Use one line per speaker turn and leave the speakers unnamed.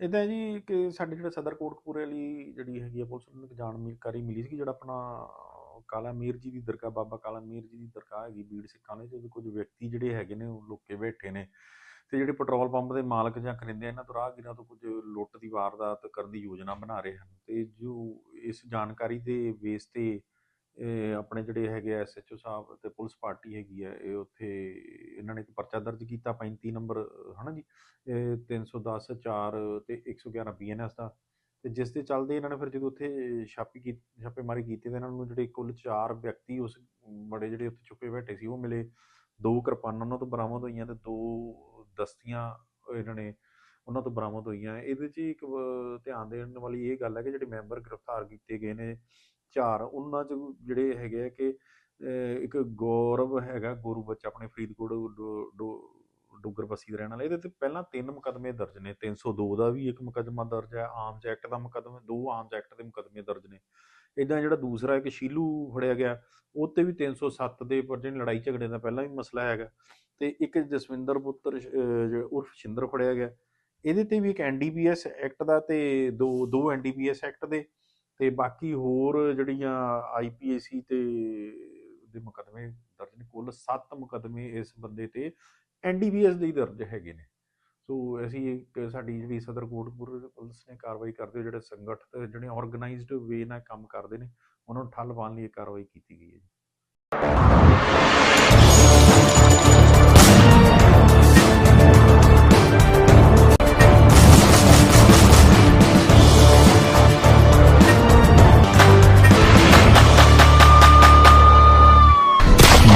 ਇਦਾਂ ਜੀ ਕਿ ਸਾਡੇ ਜਿਹੜਾ ਸਦਰ ਕੋਟਕਪੂਰੇ ਵਾਲੀ ਜਿਹੜੀ ਹੈਗੀ ਆ ਪੁਲਿਸ ਨੂੰ ਇੱਕ ਜਾਣਕਾਰੀ ਮਿਲੀ ਸੀ ਕਿ ਜਿਹੜਾ ਆਪਣਾ ਕਾਲਾ ਮੀਰ ਜੀ ਦੀ ਦਰਗਾਹ, ਬਾਬਾ ਕਾਲਾ ਮੀਰ ਜੀ ਦੀ ਦਰਗਾਹ ਹੈਗੀ ਬੀੜ ਸਿੱਖਾਂ ਦੇ ਤੇ ਕੁਝ ਵਿਅਕਤੀ ਜਿਹੜੇ ਹੈਗੇ ਨੇ ਉਹ ਲੁੱਕੇ ਬੈਠੇ ਨੇ ਤੇ ਜਿਹੜੇ ਪੈਟਰੋਲ ਪੰਪ ਦੇ ਮਾਲਕ ਜਾਂ ਕਰਿੰਦੇ ਇਹਨਾਂ ਤੋਂ ਰਾਹਗੀਰਾਂ ਤੋਂ ਕੁਝ ਲੁੱਟ ਦੀ ਵਾਰਦਾਤ ਕਰਨ ਦੀ ਯੋਜਨਾ ਬਣਾ ਰਹੇ ਹਨ ਤੇ ਜੋ ਇਸ ਜਾਣਕਾਰੀ ਦੇ ਬੇਸ ਤੇ ਆਪਣੇ ਜਿਹੜੇ ਹੈਗੇ ਆ ਐਸਐਚਓ ਸਾਹਿਬ ਤੇ ਪੁਲਿਸ ਪਾਰਟੀ ਹੈਗੀ ਹੈ ਇਹ ਉੱਥੇ ਇਹਨਾਂ ਨੇ ਇੱਕ ਪਰਚਾ ਦਰਜ ਕੀਤਾ 35 ਨੰਬਰ ਹਨਾ ਜੀ? 310 4 ਤੇ 111 ਬੀਐਨਐਸ ਦਾ। ਤੇ ਜਿਸ ਦੇ ਚੱਲਦੇ ਇਹਨਾਂ ਨੇ ਫਿਰ ਜਦੋਂ ਉੱਥੇ ਛਾਪੀ ਕੀ, ਛਾਪੇਮਾਰੀ ਕੀਤੀ ਤੇ ਇਹਨਾਂ ਨੂੰ ਜਿਹੜੇ ਕੁੱਲ 4 ਵਿਅਕਤੀ ਉਸ ਬੜੇ ਜਿਹੜੇ ਉੱਥੇ ਛੁਪੇ ਬੈਠੇ ਸੀ, ਉਹ ਮਿਲੇ। ਦੋ ਕਿਰਪਾਨਾਂ, ਉਹਨਾਂ ਤੋਂ ਬਰਾਮਦ ਹੋਈਆਂ ਤੇ ਦੋ ਦਸਤੀਆਂ ਇਹਨਾਂ ਨੇ ਉਹਨਾਂ ਤੋਂ ਬਰਾਮਦ ਹੋਈਆਂ। ਇਹਦੇ 'ਚ ਇੱਕ ਧਿਆਨ ਦੇਣ ਵਾਲੀ ਇਹ ਗੱਲ ਹੈ ਕਿ ਜਿਹੜੇ ਮੈਂਬਰ ਗ੍ਰਿਫਤਾਰ ਕੀਤੇ ਗਏ ਨੇ ਚਾਰ, ਉਹਨਾਂ 'ਚ ਜਿਹੜੇ ਹੈਗੇ ਆ ਕਿ ਇੱਕ ਗੌਰਵ ਹੈਗਾ, ਗੁਰੂ ਬੱਚਾ, ਆਪਣੇ ਫਰੀਦਕੋਟ ਡੁੱਗਰ ਬਸੀ ਦਾ ਰਹਿਣ ਵਾਲਾ। ਇਹਦੇ ਤੇ ਪਹਿਲਾਂ ਤਿੰਨ ਮੁਕੱਦਮੇ ਦਰਜ ਨੇ। 302 ਦਾ ਵੀ ਇੱਕ ਮੁਕੱਦਮਾ ਦਰਜ ਹੈ, ਆਮ ਐਕਟ ਦਾ ਮੁਕੱਦਮਾ, ਦੋ ਆਮ ਐਕਟ ਦੇ ਮੁਕੱਦਮੇ ਦਰਜ ਨੇ। ਇਦਾਂ ਜਿਹੜਾ ਦੂਸਰਾ ਇੱਕ ਸ਼ੀਲੂ ਫੜਿਆ ਗਿਆ, ਉਹ ਤੇ ਵੀ 307 ਦੇ ਪਰ ਜਿਹੜੀ ਲੜਾਈ ਝਗੜੇ ਦਾ ਪਹਿਲਾਂ ਵੀ ਮਸਲਾ ਹੈਗਾ। ਤੇ ਇੱਕ ਜਸਵਿੰਦਰ ਪੁੱਤਰ ਉਰਫ ਸ਼ਿੰਦਰ ਫੜਿਆ ਗਿਆ। ਇਹਦੇ ਤੇ ਵੀ ਇੱਕ ਐਨਡੀਪੀਐਸ ਐਕਟ ਦਾ ਤੇ ਦੋ ਦੋ ਐਨਡੀਪੀਐਸ ਐਕਟ ਦੇ। ਤੇ ਬਾਕੀ ਹੋਰ ਜਿਹੜੀਆਂ ਆਈਪੀਏਸੀ ਤੇ ਦੇ ਮੁਕੱਦਮੇ ਦਰਜ ਨੇ, ਕੁੱਲ 7 ਮੁਕੱਦਮੇ ਇਸ ਬੰਦੇ ਤੇ ਐਨਡੀਪੀਐਸ ਦੇ ਦਰਜ ਹੈਗੇ ਨੇ। ਸੋ ਅਸੀਂ ਇੱਕ ਸਾਡੀ ਜਿਹੜੀ ਸਦਰ ਕੋਟਪੁਰ ਪੁਲਿਸ ਨੇ ਕਾਰਵਾਈ ਕਰਦੇ ਹੋਏ ਜਿਹੜੇ ਸੰਗਠਿਤ, ਜਿਹੜੇ ਆਰਗੇਨਾਈਜ਼ਡ ਵੇ ਨਾਲ ਕੰਮ ਕਰਦੇ ਨੇ, ਉਹਨਾਂ ਨੂੰ ਠੱਲ ਪਾਉਣ ਲਈ ਇਹ ਕਾਰਵਾਈ ਕੀਤੀ ਗਈ ਹੈ ਜੀ।